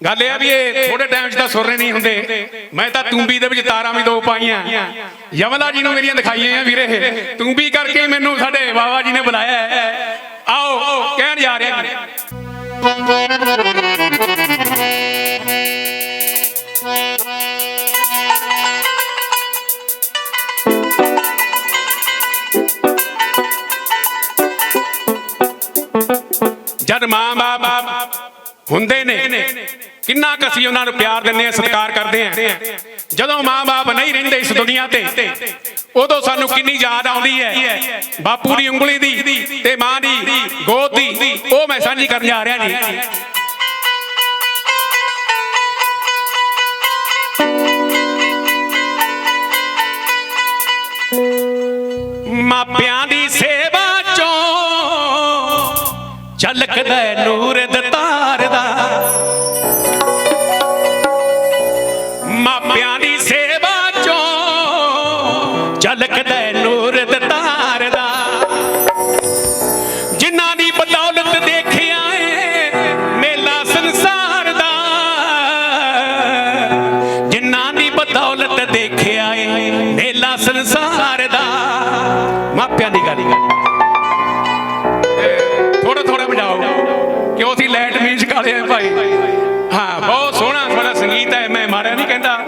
ਗੱਲ ਇਹ ਆ ਵੀ ਇਹ ਥੋੜੇ ਟਾਈਮ 'ਚ ਤਾਂ ਸੁਰਨੇ ਨਹੀਂ ਹੁੰਦੇ। ਮੈਂ ਤਾਂ ਤੂੰਬੀ ਦੇ ਵਿੱਚ ਤਾਰਾਂ ਵੀ ਦੋ ਪਾਈਆਂ। ਯਮਲਾ ਜੀ ਨੂੰ ਮੇਰੀਆਂ ਦਿਖਾਈਆਂ ਆ ਵੀਰੇ। ਤੂੰਬੀ ਕਰਕੇ ਮੈਨੂੰ ਸਾਡੇ ਬਾਬਾ ਜੀ ਨੇ ਬੁਲਾਇਆ ਆਓ, ਕਹਿਣ ਜਾ ਰਿਹਾ ਜਦ ਮਾਂ-ਬਾਪ ਹੁੰਦੇ ਨੇ। ਕਿੰਨਾ ਕੁ ਅਸੀਂ ਉਹਨਾਂ ਨੂੰ ਪਿਆਰ ਦਿੰਦੇ ਆ ਸਤਿਕਾਰ ਕਰਦੇ ਆ ਜਦੋਂ ਮਾਂ-ਬਾਪ ਨਹੀਂ ਰਹਿੰਦੇ ਇਸ ਦੁਨੀਆ ਤੇ, ਉਦੋਂ ਸਾਨੂੰ ਕਿੰਨੀ ਯਾਦ ਆਉਂਦੀ ਹੈ। ਬਾਪੂ ਦੀ ਉਂਗਲੀ ਦੀ ਤੇ ਮਾਂ ਦੀ ਗੋਦ ਦੀ, ਉਹ ਮੈਂ ਸਾਂਝੀ ਕਰਨ ਜਾ ਰਿਹਾ ਜੀ। ਮਾਪਿਆਂ ਦੀ ਸੇਵਾ ਚੋਂ ਝਲਕਦਾ ਨੂਰ ਮੀਂਚ ਭਾਈ। ਹਾਂ, ਬਹੁਤ ਸੋਹਣਾ ਤੁਹਾਡਾ ਸੰਗੀਤ ਹੈ, ਮੈਂ ਮਾਰਿਆ ਨਹੀਂ ਕਹਿੰਦਾ।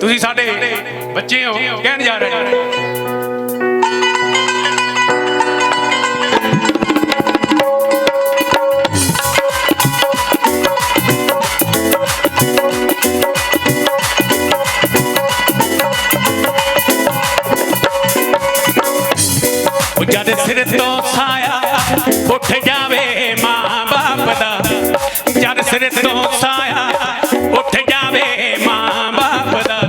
ਤੁਸੀਂ ਸਾਡੇ ਬੱਚੇ ਹੋ, ਕਹਿਣ ਜਾ ਰਹੇ ਉਹ ਜਦ ਸਿਰ ਤੋਂ ਸਾਇਆ ਉੱਠ ਜਾਵੇ ਮਾਂ ਜਦ ਸਿਰ ਤੋਂ ਸਾਇਆ ਉੱਠ ਜਾਵੇ ਮਾਂ ਬਾਪ ਦਾ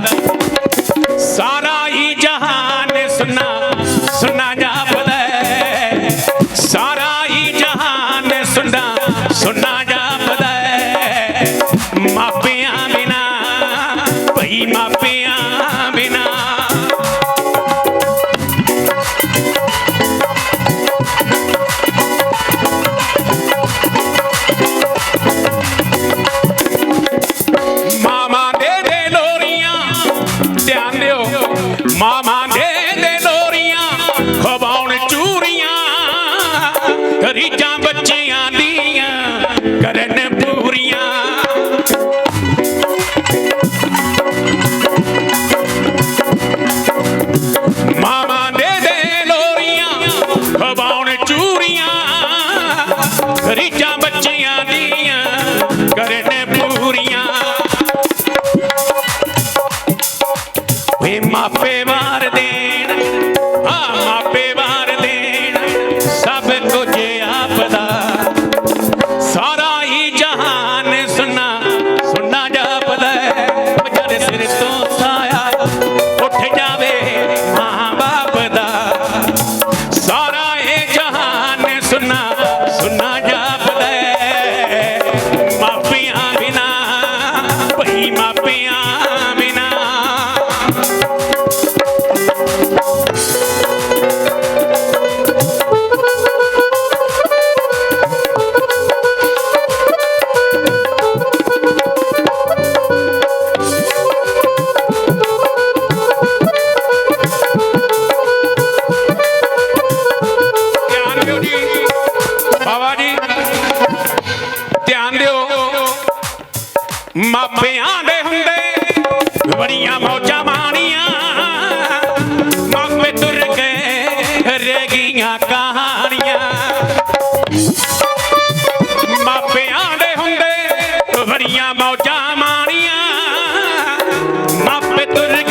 ਸਾਰਾ ਹੀ ਜਹਾਨ ਸੁਨਾ ਸੁਨਾ ਜਾਪਦਾ। ਸਾਰਾ ਹੀ ਜਹਾਨ ਸੁਨਾ ਸੁਨਾ ਜਾਪਦਾ। ਮਾਪਿਆਂ Mom, ਵੇ ਮਾਪੇ ਮਾਪਿਆਂ ਦੇ ਹੁੰਦੇ, ਬੜੀਆਂ ਮੌਜਾਂ ਮਾਣੀਆਂ। ਮਾਪੇ ਤੁਰ ਗਏ ਰਹਿ ਗਈਆਂ ਕਹਾਣੀਆਂ। ਮਾਪਿਆਂ ਦੇ ਹੁੰਦੇ, ਬੜੀਆਂ ਮੌਜਾਂ ਮਾਣੀਆਂ। ਮਾਪੇ ਤੁਰ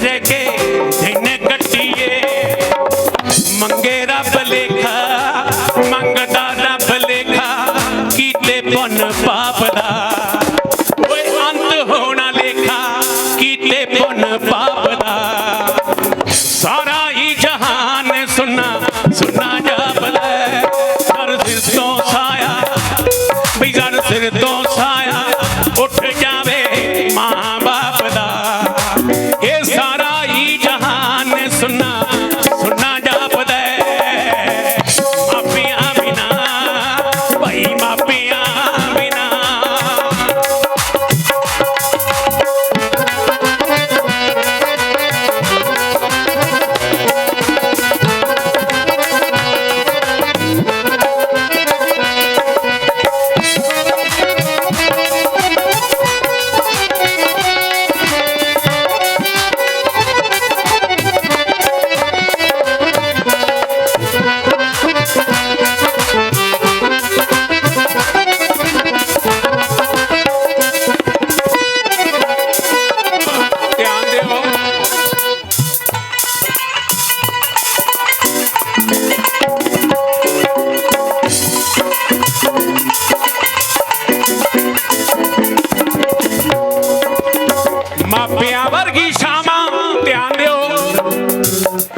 desde que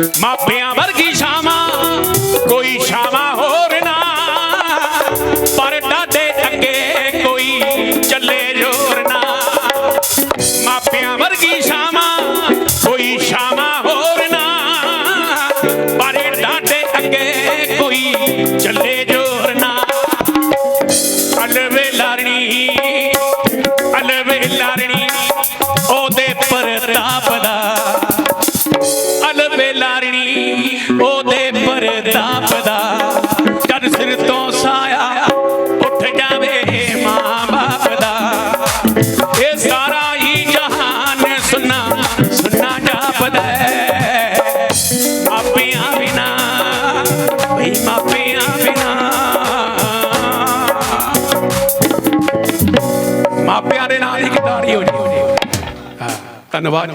ਮਾਪਿਆਂ ਵਰਗੀ ਸ਼ਾਮਾਂ ਕੋਈ ਛਾਵਾਂ ਹੋਰ ਨਾ। ਪਰ ਡਾਡੇ ਅੱਗੇ ਕੋਈ ਚੱਲੇ ਜੋਰ ਨਾ। ਮਾਪਿਆਂ ਵਰਗੀ ਸ਼ਾਮਾਂ ਕੋਈ ਛਾਵਾਂ ਹੋਰ ਨਾ। ਪਰ ਡਾਡੇ ਅੱਗੇ ਕੋਈ ਚੱਲੇ ਜੋਰ ਨਾ। ਅਲਵੇ ਉਹਦੇ ਪ੍ਰਤਾਪ ਦਾ ਜਦ ਸਿਰ ਤੋਂ ਸਾਇਆ ਉੱਠ ਜਾਵੇ ਮਾਂ ਬਾਪ ਦਾ। ਇਹ ਸਾਰਾ ਹੀ ਜਹਾਨ ਸੁਨਾ ਸੁਨਾ ਜਾਪਦਾ ਮਾਪਿਆਂ ਬਿਨਾ, ਬਈ ਮਾਪਿਆਂ ਬਿਨਾ। ਮਾਪਿਆਂ ਦੇ ਨਾਲ ਹੀ ਕਿਦਾਰੀ ਹੋ ਜੀ ਧੰਨਵਾਦ